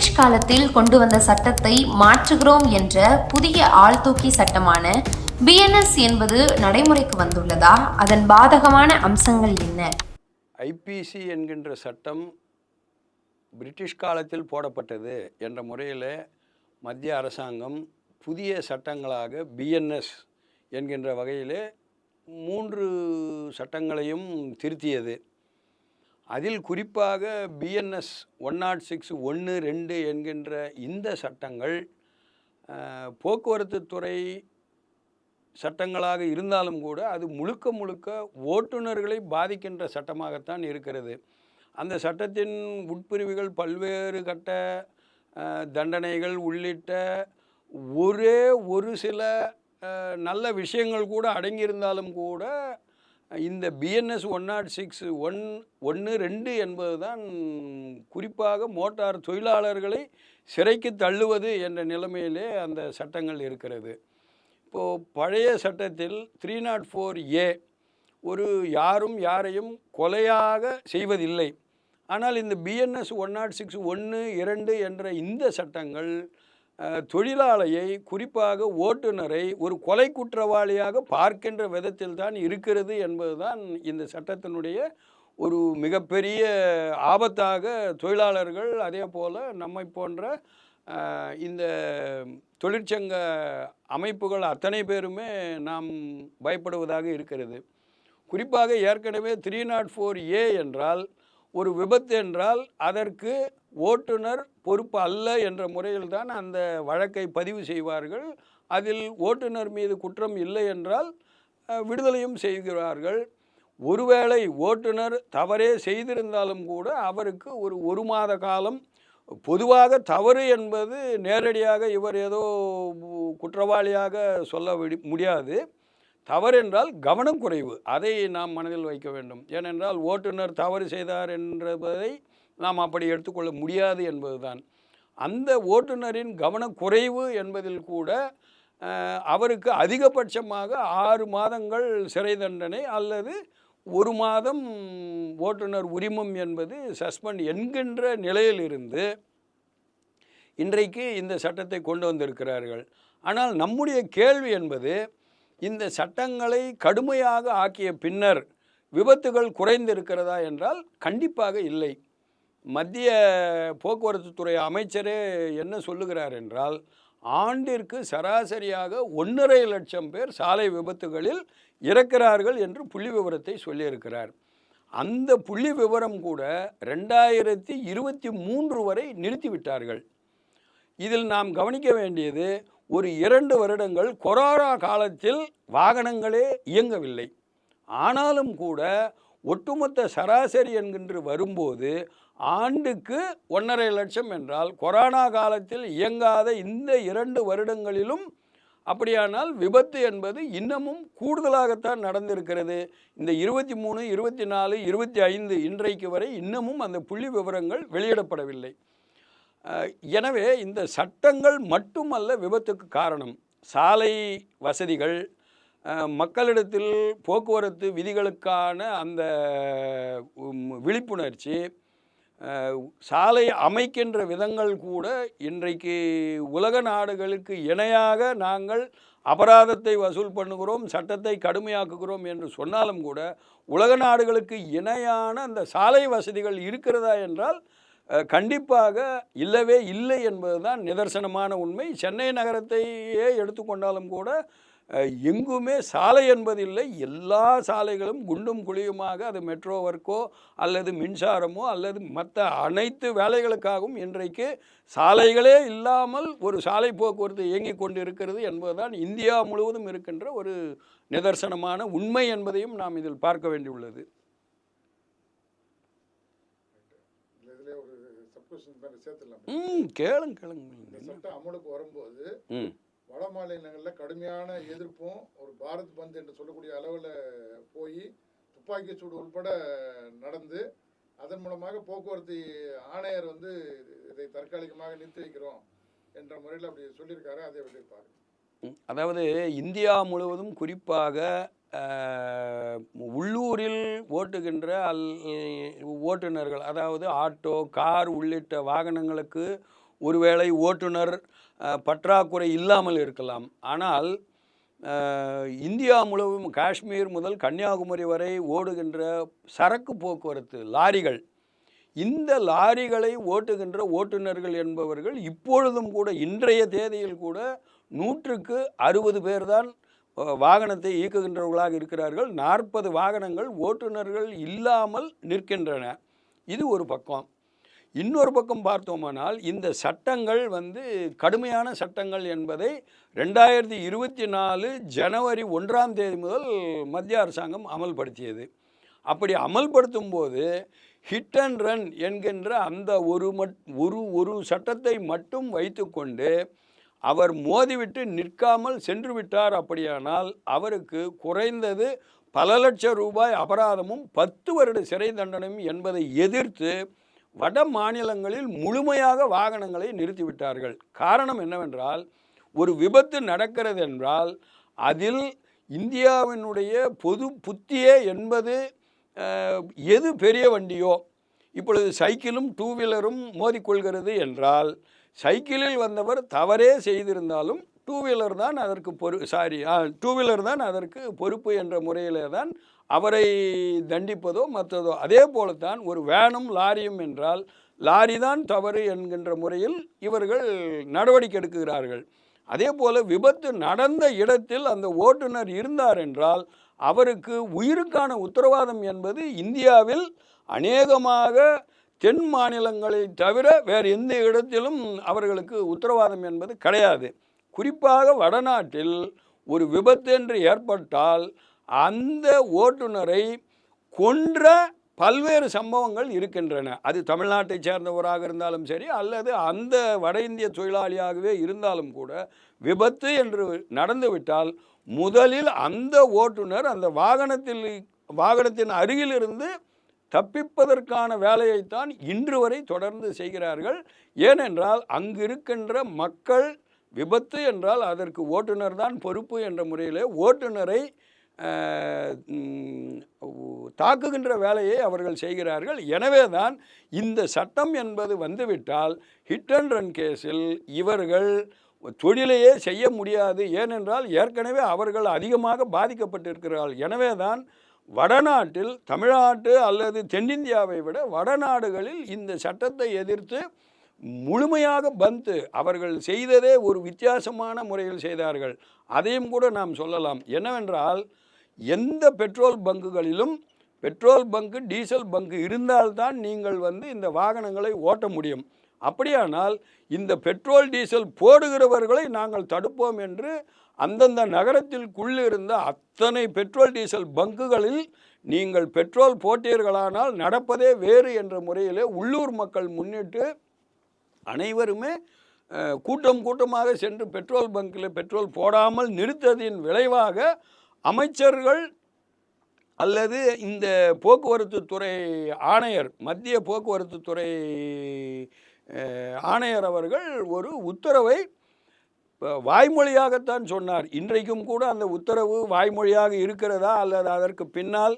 British காலத்தில் கொண்டு வந்த சட்டத்தை மாற்றுகிறோம் என்ற புதிய ஆள்தூக்கி சட்டமான பிஎன்எஸ் என்பது நடைமுறைக்கு வந்துள்ளதா? அதன் பாதகமான அம்சங்கள் என்ன? ஐபிசி என்கின்ற சட்டம் பிரிட்டிஷ் காலத்தில் போடப்பட்டது என்ற முறையில் மத்திய அரசாங்கம் புதிய சட்டங்களாக பிஎன்எஸ் என்கின்ற வகையில் மூன்று சட்டங்களையும் திருத்தியது. அதில் குறிப்பாக பிஎன்எஸ் ஒன் நாட் சிக்ஸ் ஒன்று ரெண்டு என்கின்ற இந்த சட்டங்கள் போக்குவரத்து துறை சட்டங்களாக இருந்தாலும் கூட அது முழுக்க முழுக்க ஓட்டுநர்களை பாதிக்கின்ற சட்டமாகத்தான் இருக்கிறது. அந்த சட்டத்தின் உட்பிரிவுகள் பல்வேறு கட்ட தண்டனைகள் உள்ளிட்ட ஒரே ஒரு சில நல்ல விஷயங்கள் கூட அடங்கியிருந்தாலும் கூட இந்த BNS one nought six one ஒன்று ரெண்டு என்பது தான் குறிப்பாக மோட்டார் தொழிலாளர்களை சிறைக்கு தள்ளுவது என்ற நிலைமையிலே அந்த சட்டங்கள் இருக்கிறது. இப்போது பழைய சட்டத்தில் த்ரீ நாட் ஃபோர் ஏ ஒரு யாரும் யாரையும் கொலையாக செய்வதில்லை. ஆனால் இந்த பிஎன்எஸ் ஒன் நாட் சிக்ஸ் ஒன்று இரண்டு என்ற இந்த சட்டங்கள் தொழிலாளியை குறிப்பாக ஓட்டுநரை ஒரு கொலை குற்றவாளியாக பார்க்கின்ற விதத்தில் தான் இருக்கிறது என்பதுதான் இந்த சட்டத்தினுடைய ஒரு மிகப்பெரிய ஆபத்தாக தொழிலாளர்கள் அதே போல் நம்மை போன்ற இந்த தொழிற்சங்க அமைப்புகள் அத்தனை பேருமே நாம் பயப்படுவதாக இருக்கிறது. குறிப்பாக ஏற்கனவே த்ரீ நாட் ஃபோர் ஏ என்றால் ஒரு விபத்து என்றால் அதற்கு ஓட்டுநர் பொறுப்பு அல்ல என்ற முறையில் தான் அந்த வழக்கை பதிவு செய்வார்கள். அதில் ஓட்டுநர் மீது குற்றம் இல்லை என்றால் விடுதலையும் செய்கிறார்கள். ஒருவேளை ஓட்டுநர் தவறே செய்திருந்தாலும் கூட அவருக்கு ஒரு ஒரு மாத காலம் பொதுவாக தவறு என்பது நேரடியாக இவர் ஏதோ குற்றவாளியாக சொல்ல முடியாது. தவறென்றால் கவனம் குறைவு. அதை நாம் மனதில் வைக்க வேண்டும். ஏனென்றால் ஓட்டுநர் தவறு செய்தார் என்பதை நாம் அப்படி எடுத்துக்கொள்ள முடியாது என்பதுதான். அந்த ஓட்டுநரின் கவனக்குறைவு என்பதில் கூட அவருக்கு அதிகபட்சமாக ஆறு மாதங்கள் சிறை தண்டனை அல்லது ஒரு மாதம் ஓட்டுநர் உரிமம் என்பது சஸ்பெண்ட் என்கின்ற நிலையிலிருந்து இன்றைக்கு இந்த சட்டத்தை கொண்டு வந்திருக்கிறார்கள். ஆனால் நம்முடைய கேள்வி என்பது இந்த சட்டங்களை கடுமையாக ஆக்கிய பின்னர் விபத்துகள் குறைந்திருக்கிறதா என்றால் கண்டிப்பாக இல்லை. மத்திய போக்குவரத்து துறை அமைச்சரே என்ன சொல்லுகிறார் என்றால் ஆண்டிற்கு சராசரியாக ஒன்றரை லட்சம் பேர் சாலை விபத்துகளில் இறக்கிறார்கள் என்று புள்ளி விவரத்தை சொல்லியிருக்கிறார். அந்த புள்ளி விவரம் கூட ரெண்டாயிரத்தி இருபத்தி மூன்று வரை நிறுத்திவிட்டார்கள். இதில் நாம் கவனிக்க வேண்டியது ஒரு இரண்டு வருடங்கள் கொரோனா காலத்தில் வாகனங்களே இயங்கவில்லை. ஆனாலும் கூட ஒட்டுமொத்த சராசரி என்கின்ற வரும்போது ஆண்டுக்கு ஒன்றரை லட்சம் என்றால் கொரோனா காலத்தில் இயங்காத இந்த இரண்டு வருடங்களிலும் அப்படியானால் விபத்து என்பது இன்னமும் கூடுதலாகத்தான் நடந்திருக்கிறது. இந்த இருபத்தி மூணு இருபத்தி நாலு இருபத்தி ஐந்து இன்றைக்கு வரை இன்னமும் அந்த புள்ளி விவரங்கள் வெளியிடப்படவில்லை. எனவே இந்த சட்டங்கள் மட்டுமல்ல விபத்துக்கு காரணம். சாலை வசதிகள் மக்களிடத்தில் போக்குவரத்து விதிகளுக்கான அந்த விழிப்புணர்ச்சி சாலை அமைக்கின்ற விதங்கள் கூட இன்றைக்கு உலக நாடுகளுக்கு இணையாக நாங்கள் அபராதத்தை வசூல் பண்ணுகிறோம் சட்டத்தை கடுமையாக்குகிறோம் என்று சொன்னாலும் கூட உலக நாடுகளுக்கு இணையான அந்த சாலை வசதிகள் இருக்கிறதா என்றால் கண்டிப்பாக இல்லவே இல்லை என்பதுதான் நிதர்சனமான உண்மை. சென்னை நகரத்தையே எடுத்துக்கொண்டாலும் கூட எங்குமே சாலை என்பதில்லை. எல்லா சாலைகளும் குண்டும் குழியுமாக அது மெட்ரோ ஒர்க்கோ அல்லது மின்சாரமோ அல்லது மற்ற அனைத்து வேலைகளுக்காகவும் இன்றைக்கு சாலைகளே இல்லாமல் ஒரு சாலை போக்குவரத்து இயங்கிக் கொண்டு இருக்கிறது என்பதுதான் இந்தியா முழுவதும் இருக்கின்ற ஒரு நிதர்சனமான உண்மை என்பதையும் நாம் இதில் பார்க்க வேண்டியுள்ளது இதுல இதுல ஒரு சப்கொஸ்டின் மாதிரி சேர்த்துடலாம் ம் கேளுங்க கேளுங்க. சட்டம் அமலுக்கு வரும்போது வட மாநிலங்களில் கடுமையான எதிர்ப்பும் ஒரு பாரத் பந்த் என்று சொல்லக்கூடிய அளவில் போய் துப்பாக்கி சூடு உட்பட நடந்து அதன் மூலமாக போக்குவரத்து ஆணையர் வந்து இதை தற்காலிகமாக நிறுத்தி வைக்கிறோம் என்ற முறையில் அப்படி சொல்லியிருக்காரு. அதை ம், அதாவது இந்தியா முழுவதும் குறிப்பாக உள்ளூரில் ஓட்டுகின்ற அல் ஓட்டுநர்கள் அதாவது ஆட்டோ கார் உள்ளிட்ட வாகனங்களுக்கு ஒருவேளை ஓட்டுநர் பற்றாக்குறை இல்லாமல் இருக்கலாம். ஆனால் இந்தியா முழுவதும் காஷ்மீர் முதல் கன்னியாகுமரி வரை ஓடுகின்ற சரக்கு போக்குவரத்து லாரிகள் இந்த லாரிகளை ஓட்டுகின்ற ஓட்டுநர்கள் என்பவர்கள் இப்பொழுதும் கூட இன்றைய தேதியில் கூட நூற்றுக்கு அறுபது பேர்தான் வாகனத்தை இயக்குகின்றவர்களாக இருக்கிறார்கள். நாற்பது வாகனங்கள் ஓட்டுநர்கள் இல்லாமல் நிற்கின்றன. இது ஒரு பக்கம். இன்னொரு பக்கம் பார்த்தோமானால் இந்த சட்டங்கள் வந்து கடுமையான சட்டங்கள் என்பதை ரெண்டாயிரத்தி இருபத்தி நாலு ஜனவரி ஒன்றாம் தேதி முதல் மத்திய அரசாங்கம் அமல்படுத்தியது. அப்படி அமல்படுத்தும் போது ஹிட் அண்ட் ரன் என்கின்ற அந்த ஒரு மட் ஒரு ஒரு சட்டத்தை மட்டும் வைத்துக்கொண்டு அவர் மோதிவிட்டு நிற்காமல் சென்று விட்டார் அப்படியானால் அவருக்கு குறைந்தது பல லட்சம் ரூபாய் அபராதமும் பத்து வருட சிறை தண்டனையும் என்பதை எதிர்த்து வட மாநிலங்களில் முழுமையாக வாகனங்களை நிறுத்திவிட்டார்கள். காரணம் என்னவென்றால் ஒரு விபத்து நடக்கிறது என்றால் அதில் இந்தியாவினுடைய பொது புத்தியே என்பது எது பெரிய வண்டியோ இப்பொழுது சைக்கிளும் டூ வீலரும் மோதிக்கொள்கிறது என்றால் சைக்கிளில் வந்தவர் தவறே செய்திருந்தாலும் டூ வீலர் தான் அதற்கு பொறு சாரி டூ வீலர் தான் அதற்கு பொறுப்பு என்ற முறையிலே தான் அவரை தண்டிப்பதோ மற்றதோ. அதே போலத்தான் ஒரு வேனும் லாரியும் என்றால் லாரி தான் தவறு என்கின்ற முறையில் இவர்கள் நடவடிக்கை எடுக்கிறார்கள். அதே போல விபத்து நடந்த இடத்தில் அந்த ஓட்டுநர் இருந்தார் என்றால் அவருக்கு உயிருக்கான உத்தரவாதம் என்பது இந்தியாவில் அநேகமாக தென் மாநிலங்களை தவிர வேறு எந்த இடத்திலும் அவர்களுக்கு உத்தரவாதம் என்பது கிடையாது. குறிப்பாக வடநாட்டில் ஒரு விபத்து என்று ஏற்பட்டால் அந்த ஓட்டுநரை கொன்ற பல்வேறு சம்பவங்கள் இருக்கின்றன. அது தமிழ்நாட்டை சேர்ந்தவராக இருந்தாலும் சரி அல்லது அந்த வட இந்திய தொழிலாளியாகவே இருந்தாலும் கூட விபத்து என்று நடந்துவிட்டால் முதலில் அந்த ஓட்டுநர் அந்த வாகனத்தில் வாகனத்தின் அருகிலிருந்து தப்பிப்பதற்கான வேலையைத்தான் இன்று வரை தொடர்ந்து செய்கிறார்கள். ஏனென்றால் அங்கிருக்கின்ற மக்கள் விபத்து என்றால் அதற்கு ஓட்டுநர் தான் பொறுப்பு என்ற முறையில் ஓட்டுநரை தாக்குகின்ற வேலையை அவர்கள் செய்கிறார்கள். எனவே தான் இந்த சட்டம் என்பது வந்துவிட்டால் ஹிட் அண்ட் ரன் கேஸில் இவர்கள் தொழிலையே செய்ய முடியாது. ஏனென்றால் ஏற்கனவே அவர்கள் அதிகமாக பாதிக்கப்பட்டிருக்கிறார்கள். எனவே தான் வடநாட்டில் தமிழ்நாட்டு அல்லது தென்னிந்தியாவை விட வடநாடுகளில் இந்த சட்டத்தை எதிர்த்து முழுமையாக பந்து அவர்கள் செய்ததே ஒரு வித்தியாசமான முறையில் செய்தார்கள். அதையும் கூட நாம் சொல்லலாம். என்னவென்றால் எந்த பெட்ரோல் பங்குகளிலும் பெட்ரோல் பங்கு டீசல் பங்கு இருந்தால்தான் நீங்கள் வந்து இந்த வாகனங்களை ஓட்ட முடியும். அப்படியானால் இந்த பெட்ரோல் டீசல் போடுகிறவர்களை நாங்கள் தடுப்போம் என்று அந்தந்த நகரத்திற்குள்ளிருந்த அத்தனை பெட்ரோல் டீசல் பங்குகளில் நீங்கள் பெட்ரோல் போட்டீர்களானால் நடப்பதே வேறு என்ற முறையிலே உள்ளூர் மக்கள் முன்னிட்டு அனைவருமே கூட்டம் கூட்டமாக சென்று பெட்ரோல் பங்கில் பெட்ரோல் போடாமல் நிறுத்ததின் விளைவாக அமைச்சர்கள் அல்லது இந்த போக்குவரத்து துறை ஆணையர் மத்திய போக்குவரத்து துறை ஆணையர் அவர்கள் ஒரு உத்தரவை வாய்மொழியாகத்தான் சொன்னார். இன்றைக்கும் கூட அந்த உத்தரவு வாய்மொழியாக இருக்கிறதா அல்லது அதற்கு பின்னால்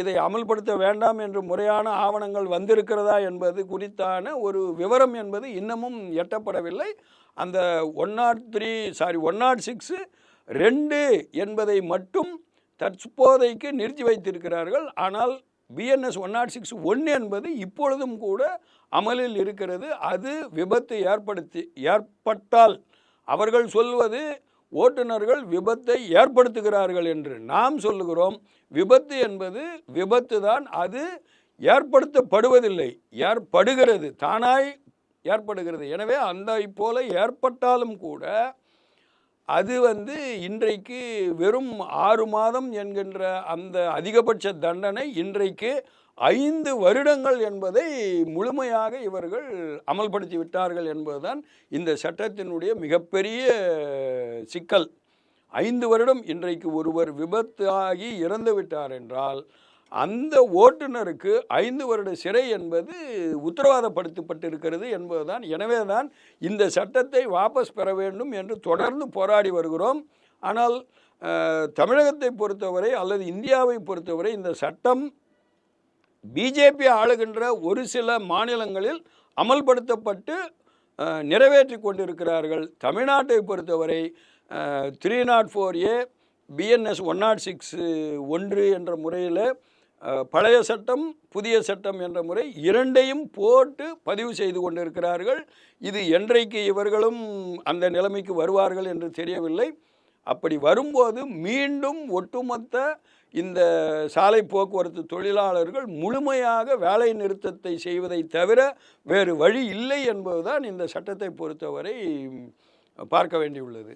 இதை அமல்படுத்த வேண்டாம் என்று முறையான ஆவணங்கள் வந்திருக்கிறதா என்பது குறித்தான ஒரு விவரம் என்பது இன்னமும் எட்டப்படவில்லை. அந்த one nought three sorry one nought six ரெண்டு என்பதை மட்டும் தற்போதைக்கு நிறுத்தி வைத்திருக்கிறார்கள். ஆனால் பிஎன்எஸ் ஒன் நாட் சிக்ஸ் ஒன்று என்பது இப்பொழுதும் கூட அமலில் இருக்கிறது. அது விபத்து ஏற்படுத்தி ஏற்பட்டால் அவர்கள் சொல்வது ஓட்டுநர்கள் விபத்தை ஏற்படுத்துகிறார்கள் என்று நாம் சொல்லுகிறோம். விபத்து என்பது விபத்து தான் அது ஏற்படுத்தப்படுவதில்லை ஏற்படுகிறது தானாய் ஏற்படுகிறது. எனவே அந்த போல ஏற்பட்டாலும் கூட அது வந்து இன்றைக்கு வெறும் ஆறு மாதம் என்கின்ற அந்த அதிகபட்ச தண்டனை இன்றைக்கு ஐந்து வருடங்கள் என்பதை முழுமையாக இவர்கள் அமல்படுத்தி விட்டார்கள் என்பதுதான் இந்த சட்டத்தினுடைய மிகப்பெரிய சிக்கல். ஐந்து வருடம் இன்றைக்கு ஒருவர் விபத்தாகி இறந்து விட்டார் என்றால் அந்த ஓட்டுநருக்கு ஐந்து வருட சிறை என்பது உத்தரவாதப்படுத்தப்பட்டிருக்கிறது என்பதுதான். எனவே தான் இந்த சட்டத்தை வாபஸ் பெற வேண்டும் என்று தொடர்ந்து போராடி வருகிறோம். ஆனால் தமிழகத்தை பொறுத்தவரை அல்லது இந்தியாவை பொறுத்தவரை இந்த சட்டம் பிஜேபி ஆளுகின்ற ஒரு சில மாநிலங்களில் அமல்படுத்தப்பட்டு நிறைவேற்றி கொண்டிருக்கிறார்கள். தமிழ்நாட்டை பொறுத்தவரை three nought four A BNS one nought six ஒன்று என்ற முறையில் பழைய சட்டம் புதிய சட்டம் என்ற முறை இரண்டையும் போட்டு பதிவு செய்து கொண்டிருக்கிறார்கள். இது என்றைக்கு இவர்களும் அந்த நிலைமைக்கு வருவார்கள் என்று தெரியவில்லை. அப்படி வரும்போது மீண்டும் ஒட்டுமொத்த இந்த சாலை போக்குவரத்து தொழிலாளர்கள் முழுமையாக வேலை நிறுத்தத்தை செய்வதை தவிர வேறு வழி இல்லை என்பதுதான் இந்த சட்டத்தை பொறுத்தவரை பார்க்க வேண்டியுள்ளது.